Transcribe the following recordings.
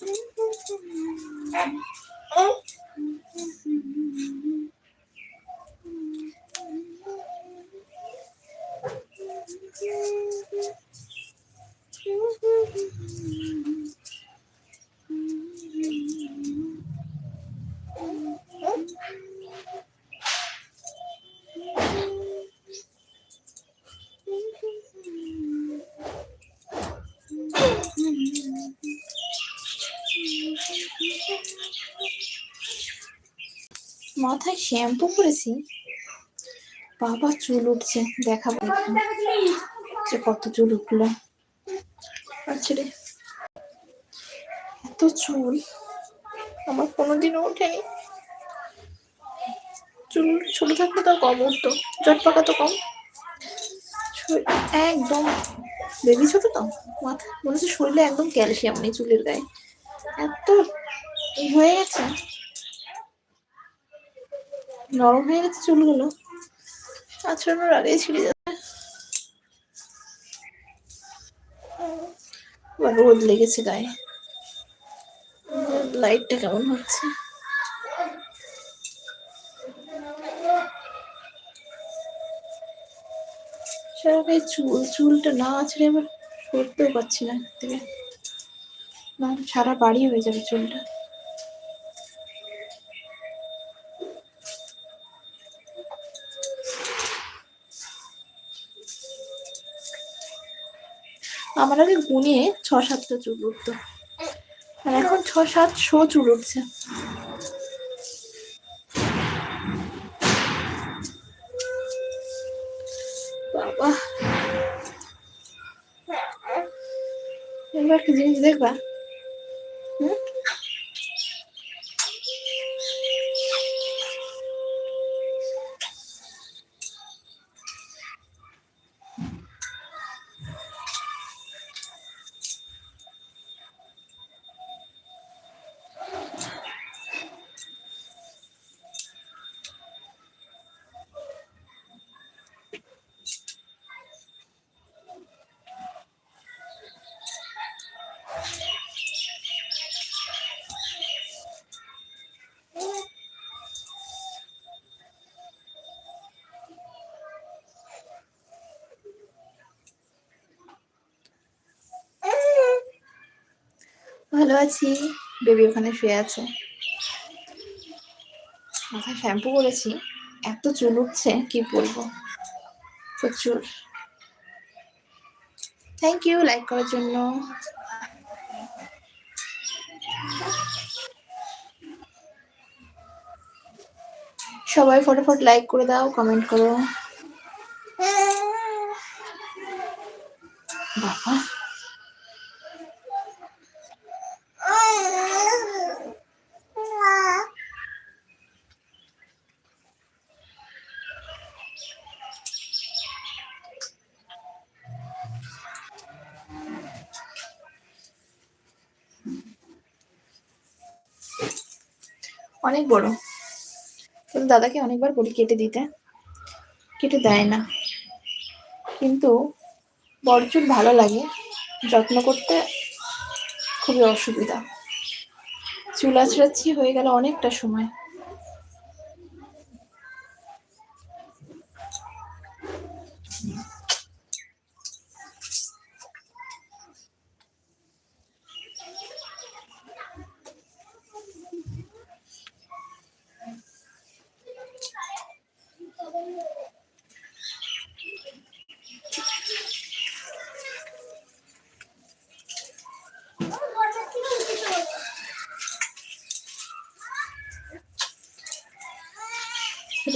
Mm-hmm. মাথায় shampoo করেছি। বাবা চুল উঠছে, দেখাবো। যে কত চুল উঠল। আচ্ছা রে। এত চুল, আমার কোনোদিনও ওঠেনি। চুল ছোট থাকলে তো কম উঠতো জট পাকা তো কম। একদম বেবি ছোট তো মাথা মনে হচ্ছে শরীরে একদম ক্যালসিয়াম নেই চুলের গায়ে। এত হয়ে গেছে। নরম হয়ে গেছে চুলগুলো। আছড়ানোর আগেই ছিঁড়ে যাচ্ছে। রোদ লেগেছে গায়ে। লাইটটা কেমন হচ্ছে? চুল, চুলটা না আছড়ে আমার করতেও পারছি না থেকে না, সারা বাড়ি হয়ে যাবে চুলটা। আমার আগে গুনিয়ে ছ সাতটা চুল উঠতো। আর এখন ছ সাত শো চুল উঠছে। বাবা। একটা জিনিস দেখবা ভালো আছি। বেবি ওখানে শুয়ে আছে। মাথায় শ্যাম্পু করেছি। এত চুল উঠছে, কি বলব? প্রচুর। থ্যাংক ইউ লাইক করার জন্য। সবাই ফটাফট লাইক করে দাও কমেন্ট করো বাবা অনেক বড়। কিন্তু দাদাকে অনেকবার বলি কেটে দিতে। কেটে দেয় না। কিন্তু বড় চুল ভালো লাগে। যত্ন করতে খুবই অসুবিধা। চুল আছড়াচ্ছি হয়ে গেল অনেকটা সময়।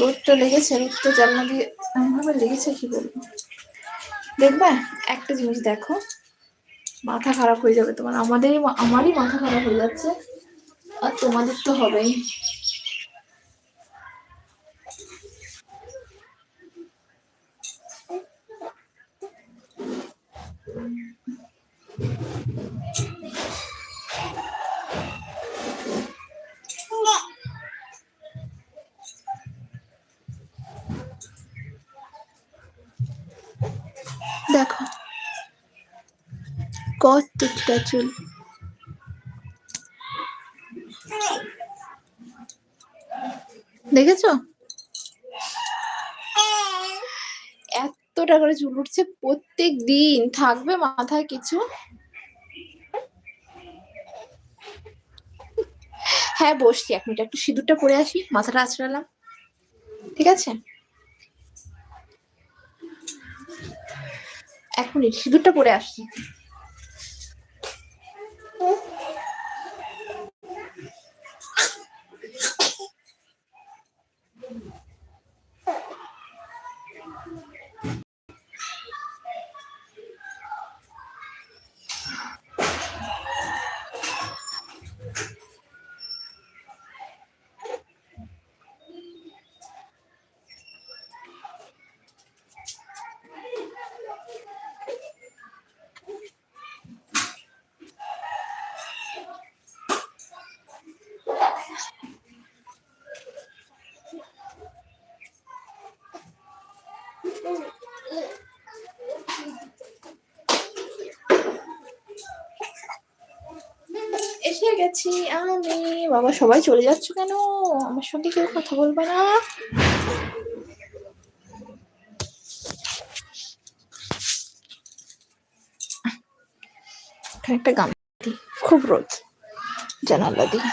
রোদ তো লেগেছে রোদ তো জানলা দিয়ে এমনভাবে লেগেছে কি বলব? দেখবা, একটা জিনিস দেখো, মাথা খারাপ হয়ে যাবে তোমার। আমাদেরই আমারই মাথা খারাপ হয়ে যাচ্ছে, আর তোমাদের তো হবেই। দেখো। কতটা চুল। দেখেছ? এতটা করে চুল উঠছে প্রত্যেক দিন। থাকবে মাথায় কিছু? হ্যাঁ বসছি এক মিনিট। একটু সিঁদুরটা পরে আসি, মাথাটা আঁচড়ালাম ঠিক আছে? এক মিনিট সিঁদুরটা পরে আসছি। গেছি আমি। বাবা, সবাই চলে যাচ্ছ কেন? আমার সঙ্গে কেউ কথা বলবে না। একটা গামছা খুব রোদ, জানালা দিই